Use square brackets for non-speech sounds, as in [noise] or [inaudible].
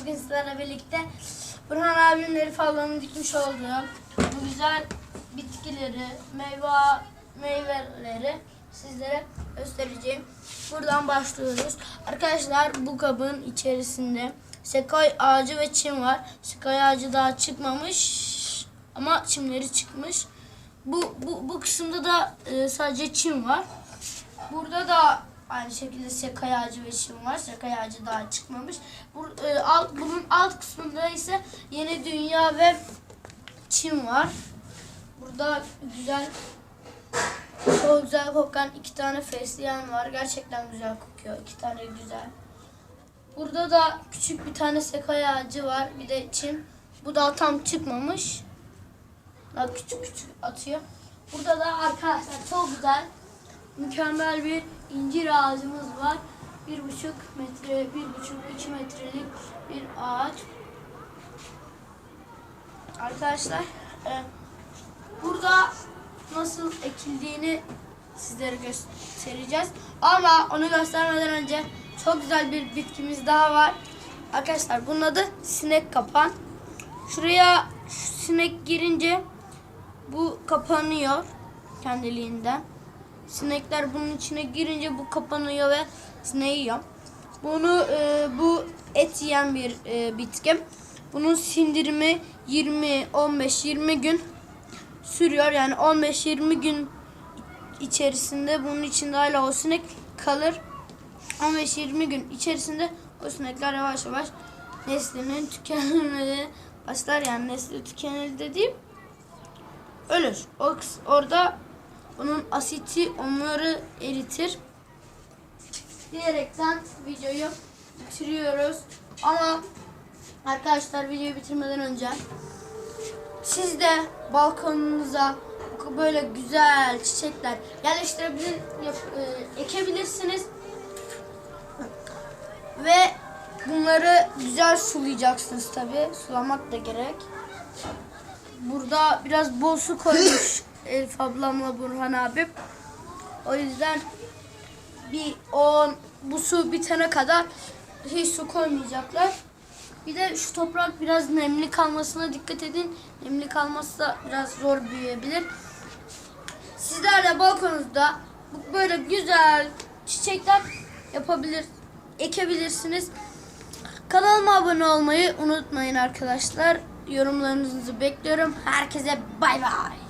bugün sizlerle birlikte Burhan abimin Elif ablamın dikmiş olduğu bu güzel bitkileri, meyve meyveleri sizlere göstereceğim. Buradan başlıyoruz. Arkadaşlar bu kabın içerisinde sekoy ağacı ve çim var. Sekoy ağacı daha çıkmamış ama çimleri çıkmış. Bu, bu, bu kısımda da e, sadece çim var. Burada da aynı şekilde sekay ağacı ve çim var. Sekay ağacı daha çıkmamış. Bur, e, alt, bunun alt kısmında ise yeni dünya ve çim var. Burada güzel çok güzel kokan iki tane fesleğen var. Gerçekten güzel kokuyor. İki tane güzel. Burada da küçük bir tane sekay ağacı var. Bir de çim. Bu daha tam çıkmamış. Daha küçük küçük atıyor. Burada da arkadaşlar çok güzel mükemmel bir incir ağacımız var. Bir buçuk metre, bir buçuk iki metrelik bir ağaç. Arkadaşlar e, burada nasıl ekildiğini sizlere göstereceğiz. Ama onu göstermeden önce çok güzel bir bitkimiz daha var. Arkadaşlar bunun adı sinek kapan. Şuraya şu sinek girince bu kapanıyor kendiliğinden. Sinekler bunun içine girince bu kapanıyor ve sineği yiyor. Bunu e, bu et yiyen bir e, bitki. Bunun sindirimi 20 15 20 gün sürüyor. Yani 15 20 gün içerisinde bunun içinde hala o sinek kalır. 15-20 gün içerisinde o sinekler yavaş yavaş neslinin tükenmeye başlar. Yani nesli tükenir dediğim ölür. O, orada onun asiti onları eritir. Diyerekten videoyu bitiriyoruz. Ama arkadaşlar videoyu bitirmeden önce siz de balkonunuza böyle güzel çiçekler yerleştirebilir, yap- e, ekebilirsiniz. Ve bunları güzel sulayacaksınız tabi. Sulamak da gerek. Burada biraz bol su koymuş [laughs] Elif ablamla Burhan abim. O yüzden bir on bu su bitene kadar hiç su koymayacaklar. Bir de şu toprak biraz nemli kalmasına dikkat edin. Nemli kalması da biraz zor büyüyebilir. Sizler de balkonunuzda böyle güzel çiçekler yapabilir, ekebilirsiniz. Kanalıma abone olmayı unutmayın arkadaşlar. Yorumlarınızı bekliyorum. Herkese bay bay.